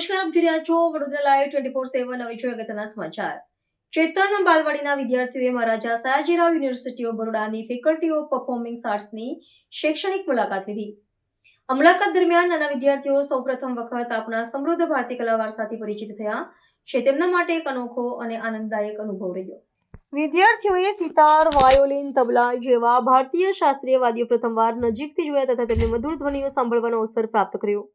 નમસ્કાર, આપ જોઈ રહ્યા છો Vadodara live twenty four seven હવે અગત્યના સમાચાર. ચેતન બાલવાડીના વિદ્યાર્થીઓએ મહારાજા સયાજીરાવ યુનિવર્સિટી ઓફ બરોડાની ફેકલ્ટી ઓફ પરફોર્મિંગ આર્ટ્સની શૈક્ષણિક મુલાકાત લીધી. આ મુલાકાત દરમિયાન નાના વિદ્યાર્થીઓ સૌપ્રથમ વખત આપણા સમૃદ્ધ ભારતીય કલા વારસાથી પરિચિત થયા છે. તેમના માટે એક અનોખો અને આનંદદાયક અનુભવ રહ્યો. વિદ્યાર્થીઓએ સિતાર, વાયોલિન, તબલા જેવા ભારતીય શાસ્ત્રીય વાદ્યો પ્રથમવાર નજીકથી જોયા તથા તેમની મધુર ધ્વનિઓ સાંભળવાનો અવસર પ્રાપ્ત કર્યો.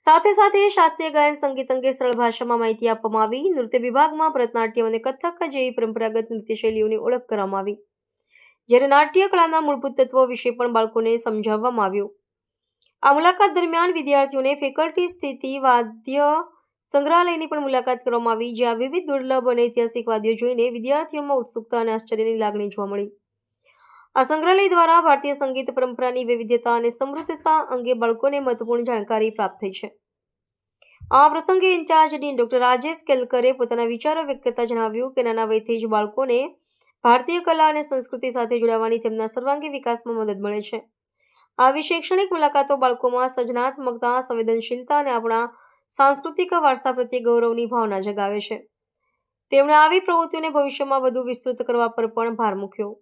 સાથે સાથે શાસ્ત્રીય ગાયન સંગીત અંગે સરળ ભાષામાં માહિતી આપવામાં આવી. નૃત્ય વિભાગમાં ભરતનાટ્યમ અને કથક જેવી પરંપરાગત નૃત્ય શૈલીઓની ઓળખ કરવામાં આવી. જ્યારે નાટ્ય કલાના મૂળભૂત તત્વો વિશે પણ બાળકોને સમજાવવામાં આવ્યું. આ મુલાકાત દરમિયાન વિદ્યાર્થીઓને ફેકલ્ટી સ્થિતિ, વાદ્ય સંગ્રહાલયની પણ મુલાકાત કરવામાં આવી, જ્યાં વિવિધ દુર્લભ અને ઐતિહાસિક વાદ્યો જોઈને વિદ્યાર્થીઓમાં ઉત્સુકતા અને આશ્ચર્યની લાગણી જોવા મળી. આ સંગ્રહાલય દ્વારા ભારતીય સંગીત પરંપરાની વૈવિધ્યતા અને સમૃદ્ધતા અંગે બાળકોને મહત્વપૂર્ણ જાણકારી પ્રાપ્ત થઈ છે. આ પ્રસંગે in charge dean doctor Rajesh કેલકરે પોતાના વિચારો વ્યક્ત કરતા જણાવ્યું કે નાના વયથી જ બાળકોને ભારતીય કલા અને સંસ્કૃતિ સાથે જોડાવાની તેમના સર્વાંગી વિકાસમાં મદદ મળે છે. આવી શૈક્ષણિક મુલાકાતો બાળકોમાં સર્જનાત્મકતા, સંવેદનશીલતા અને આપણા સાંસ્કૃતિક વારસા પ્રત્યે ગૌરવની ભાવના જગાવે છે. તેમણે આવી પ્રવૃત્તિઓને ભવિષ્યમાં વધુ વિસ્તૃત કરવા પર પણ ભાર મૂક્યો.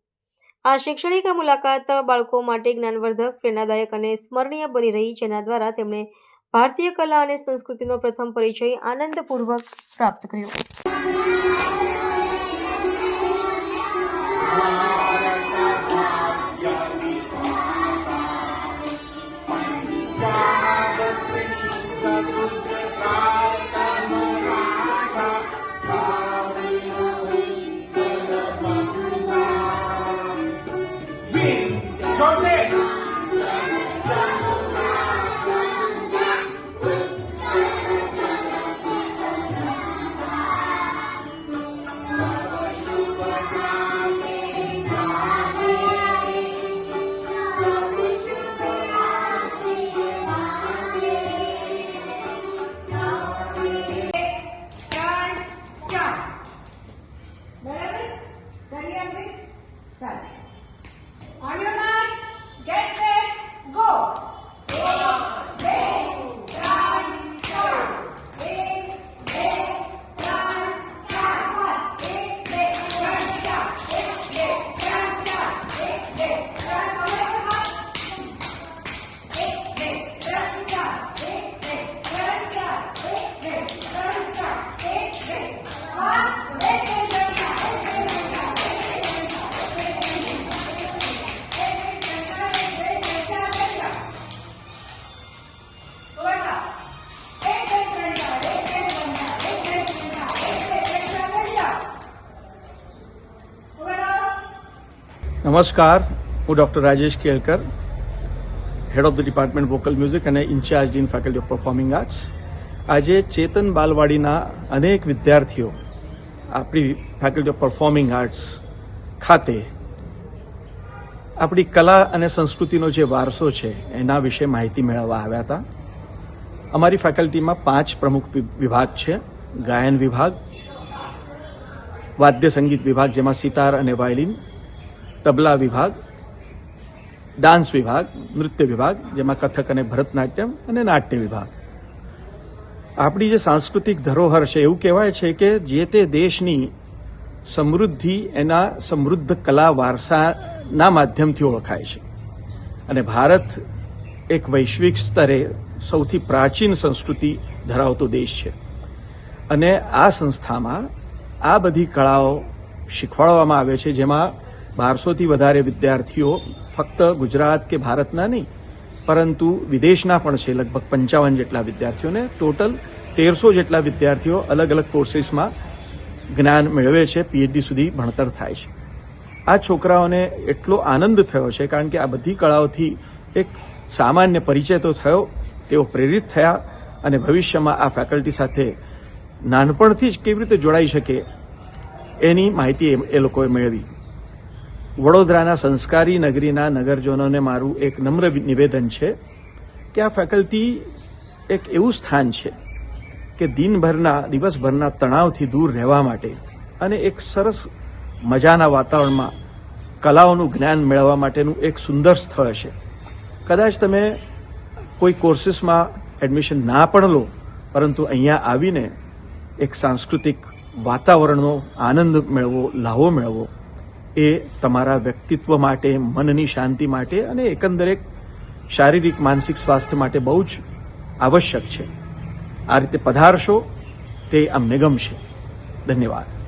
આ શૈક્ષણિક મુલાકાત બાળકો માટે જ્ઞાનવર્ધક, પ્રેરણાદાયક અને સ્મરણીય બની રહી, જેના દ્વારા તેમણે ભારતીય કલા અને સંસ્કૃતિનો પ્રથમ પરિચય આનંદપૂર્વક પ્રાપ્ત કર્યો. નમસ્કાર હું doctor Rajesh Kelkar head of the department vocal music અને in charge in faculty of performing arts આજે ચેતન બાલવાડીના અનેક વિદ્યાર્થીઓ આપણી ફેકલ્ટી ઓફ પરફોર્મિંગ આર્ટ્સ ખાતે આપણી કલા અને સંસ્કૃતિનો જે વારસો છે, એના વિશે માહિતી મેળવવા આવ્યા હતા. અમારી ફેકલ્ટીમાં પાંચ પ્રમુખ વિભાગ છે. ગાયન વિભાગ, વાદ્ય સંગીત વિભાગ, જેમાં સિતાર અને વાયલિન તબલા વિભાગ, ડાન્સ વિભાગ, નૃત્ય વિભાગ, જેમાં કથક અને ભરતનાટ્યમ અને નાટ્ય વિભાગ. આપણી જે સાંસ્કૃતિક ધરોહર છે, એવું કહેવાય છે કે જે તે દેશની સમૃદ્ધિ એના સમૃદ્ધ કલા વારસાના માધ્યમથી ઓળખાય છે. અને ભારત એક વૈશ્વિક સ્તરે સૌથી પ્રાચીન સંસ્કૃતિ ધરાવતો દેશ છે. અને આ સંસ્થામાં આ બધી કળાઓ શીખવાડવામાં આવે છે, જેમાં બારસોથી વધારે વિદ્યાર્થીઓ ફક્ત ગુજરાત કે ભારતના નહીં, પરંતુ વિદેશના પણ છે, લગભગ પંચાવન જેટલા વિદ્યાર્થીઓને. ટોટલ તેરસો જેટલા વિદ્યાર્થીઓ અલગ અલગ કોર્સીસમાં જ્ઞાન મેળવે છે પીએચડી સુધી ભણતર થાય છે. આ છોકરાઓને એટલો આનંદ થયો છે, કારણ કે આ બધી કળાઓથી એક સામાન્ય પરિચય તો થયો, તેઓ પ્રેરિત થયા અને ભવિષ્યમાં આ ફેકલ્ટી સાથે નાનપણથી જ કેવી રીતે જોડાઈ શકે, એની માહિતી એ- લોકોએ મેળવી. વડોદરાના સંસ્કારી નગરીના નગરજનોને મારું એક નમ્ર નિવેદન છે કે આ ફેકલ્ટી એક એવું સ્થાન છે કે દિનભરના, દિવસભરના તણાવથી દૂર રહેવા માટે અને એક સરસ મજાના વાતાવરણમાં કલાઓનું જ્ઞાન મેળવવા માટેનું એક સુંદર સ્થળ છે. કદાચ તમે કોઈ કોર્સીસમાં એડમિશન ના પણ લો, પરંતુ અહીંયા આવીને એક સાંસ્કૃતિક વાતાવરણનો આનંદ મેળવો લાહો મેળવો એ તમારા વ્યક્તિત્વ માટે, મનની શાંતિ માટે અને એકંદરે શારીરિક, માનસિક સ્વાસ્થ્ય માટે બહુ જ આવશ્યક છે. આ રીતે પધારશો, તે અમને ગમશે. ધન્યવાદ.